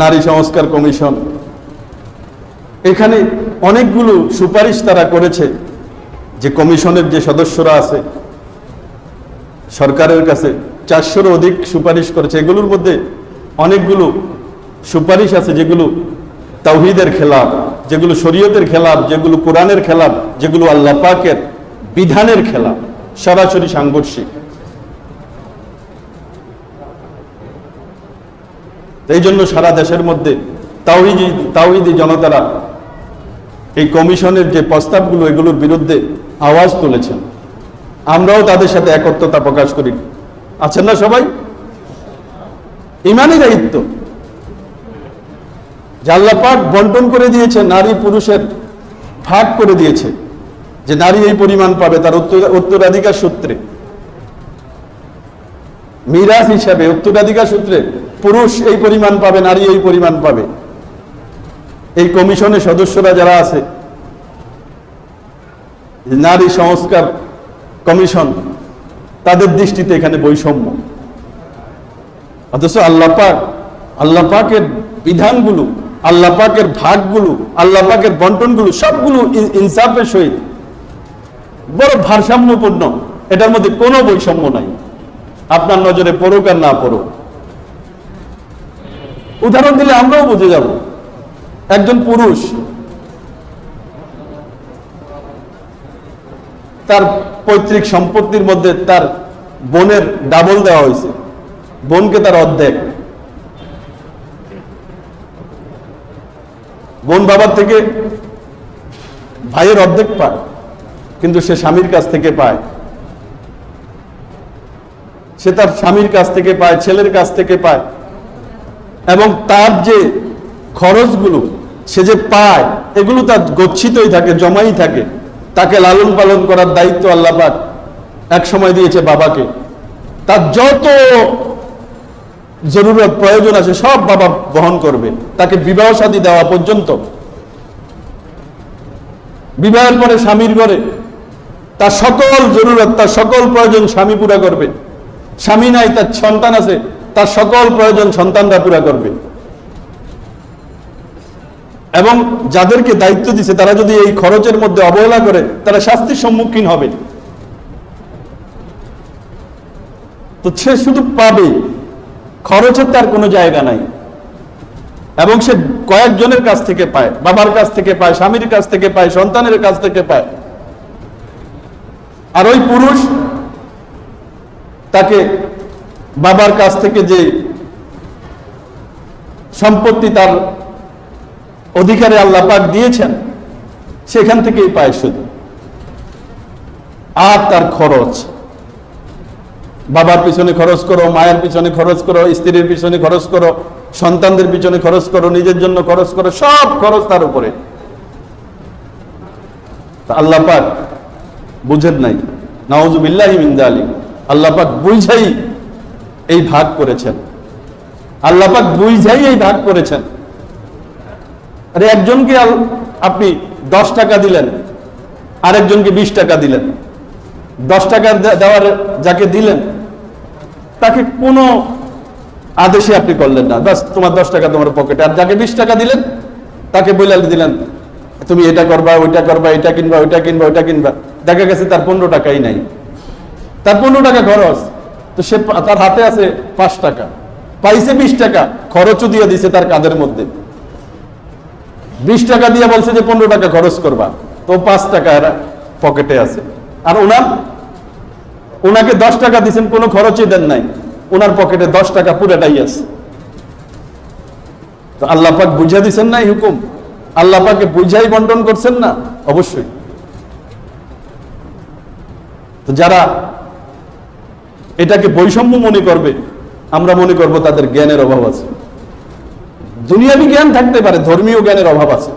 নারী সংস্কার কমিশন। এখানে অনেকগুলো সুপারিশ তারা করেছে যে কমিশনের যে সদস্যরা আছে, সরকারের কাছে চারশোরও অধিক সুপারিশ করেছে। এগুলোর মধ্যে অনেকগুলো সুপারিশ আছে যেগুলো তাওহিদের খেলাফ, যেগুলো শরীয়তের খেলাফ, যেগুলো কোরআনের খেলাফ, যেগুলো আল্লাহ পাকের বিধানের খেলাফ, সরাসরি সাংঘর্ষিক। এই জন্য সারা দেশের মধ্যে তাওহিদি তাওহিদি জনতারা এই কমিশনের যে প্রস্তাবগুলো, এগুলোর বিরুদ্ধে আওয়াজ তুলেছেন। আমরাও তাদের সাথে একত্রতা প্রকাশ করি। আছেন না সবাই? ইমানই দায়িত্ব। জাল্লাপাক বন্টন করে দিয়েছে, নারী পুরুষের ভাগ করে দিয়েছে, যে নারী এই পরিমাণ পাবে, তার উত্তরাধিকার সূত্রে। মিরাজ হিসাবে উত্তরাধিকার সূত্রে পুরুষ এই পরিমাণ পাবে, নারী এই পরিমাণ পাবে। এই কমিশনের সদস্যরা যারা আছে, নারী সংস্কার কমিশন, তাদের দৃষ্টিতে এখানে বৈষম্য। অথচ আল্লাহ পাক, আল্লাহ পাকের বিধানগুলো, আল্লাহ পাকের ভাগগুলো, আল্লাহ পাকের বন্টনগুলো সবগুলো ইনসাফের সহিত বড় ভারসাম্যপূর্ণ। এটার মধ্যে কোনো বৈষম্য নাই। আপনার নজরে পড়ুক আর না পড়ুক। উদাহরণ দিলে আমরাও বুঝে যাব। একজন পুরুষ, তার পৈতৃক সম্পত্তির মধ্যে তার বোনের ডাবল দেওয়া হয়েছে। বোনকে তার অর্ধেক। বোন বাবার থেকে ভাইয়ের অর্ধেক পায়, কিন্তু সে স্বামীর কাছ থেকে পায়। সে তার স্বামীর কাছ থেকে পায়, ছেলের কাছ থেকে পায়। এবং তার যে খরচগুলো, সে যে পায়, এগুলো তার গচ্ছিতই থাকে, জমাই থাকে। তাকে লালন পালন করার দায়িত্ব আল্লাহ পাক এক সময় দিয়েছে বাবাকে। তার যত জরুরত প্রয়োজন আছে, সব বাবা বহন করবে। তাকে বিবাহ শাদী দেওয়া পর্যন্ত। বিবাহের পরে স্বামীর ঘরে তার সকল জরুরত, তার সকল প্রয়োজন স্বামী পুরা করবে। স্বামী নাই, তার সন্তান আছে। তার সকল প্রয়োজন সন্তানরা পুরা করবে। এবং যাদেরকে দায়িত্ব দিছে, তারা যদি এই খরচের মধ্যে অবহেলা করে, তারা শাস্তির সম্মুখীন হবে। তো সে শুধু পাবে, খরচের তার কোনো জায়গা নাই। এবং সে কয়েকজনের কাছ থেকে পায়, বাবার কাছ থেকে পায়, স্বামীর কাছ থেকে পায়, সন্তানের কাছ থেকে পায়। আর ওই পুরুষ তাকে বাবার কাছ থেকে যে সম্পত্তি তার অধিকারে আল্লাহ পাক দিয়েছেন, সেখান থেকেই পায় শুধু। আর তার খরচ। বাবার পিছনে খরচ করো, মায়ের পিছনে খরচ করো, স্ত্রীর পিছনে খরচ করো, সন্তানদের পিছনে খরচ করো, নিজের জন্য খরচ করো, সব খরচ তার উপরে। তা আল্লাহ পাক বুঝেন নাই। নওয়াজুবিল্লাহি মিন জালিক আল্লাহ পাক বুঝাই এই ভাগ করেছেন। আল্লাহ পাক বুঝাই এই ভাগ করেছেন। আরে একজনকে আপনি দশ টাকা দিলেন, আরেকজনকে বিশ টাকা দিলেন। দশ টাকা দেওয়ার যাকে দিলেন, তাকে কোনো আদেশে আপনি করলেন না। বাস তোমার দশ টাকা তোমার পকেটে। আর যাকে বিশ টাকা দিলেন, তাকে বলে দিলেন, তুমি এটা করবা, ওইটা করবা, এটা কিনবা, ওইটা কিনবা ওইটা কিনবা। দেখা গেছে তার পনেরো টাকাই নাই। তার পনেরো টাকা খরচ। তো সে তার হাতে আছে পাঁচ টাকা। পাইছে বিশ টাকা, খরচও দিয়ে দিছে তার কাঁধের মধ্যে। বিশ টাকা দিয়ে বলছে যে পনেরো টাকা খরচ করবা। তো পাঁচ টাকা পকেটে আছে। আর ওনার, ওনাকে দশ টাকা দিচ্ছেন কোনো খরচই দেন নাই। ওনার পকেটে দশ টাকা পুরোটাই আছে। তো আল্লাহ পাক বুঝা দিচ্ছেন না এই হুকুম? আল্লাহ পাকে বুঝাই বন্টন করছেন না? অবশ্যই। তো যারা এটাকে বৈষম্য মনে করবে, আমরা মনে করব তাদের জ্ঞানের অভাব আছে। দুনিয়াবি জ্ঞান থাকতে পারে, ধর্মীয় জ্ঞানের অভাব আছে।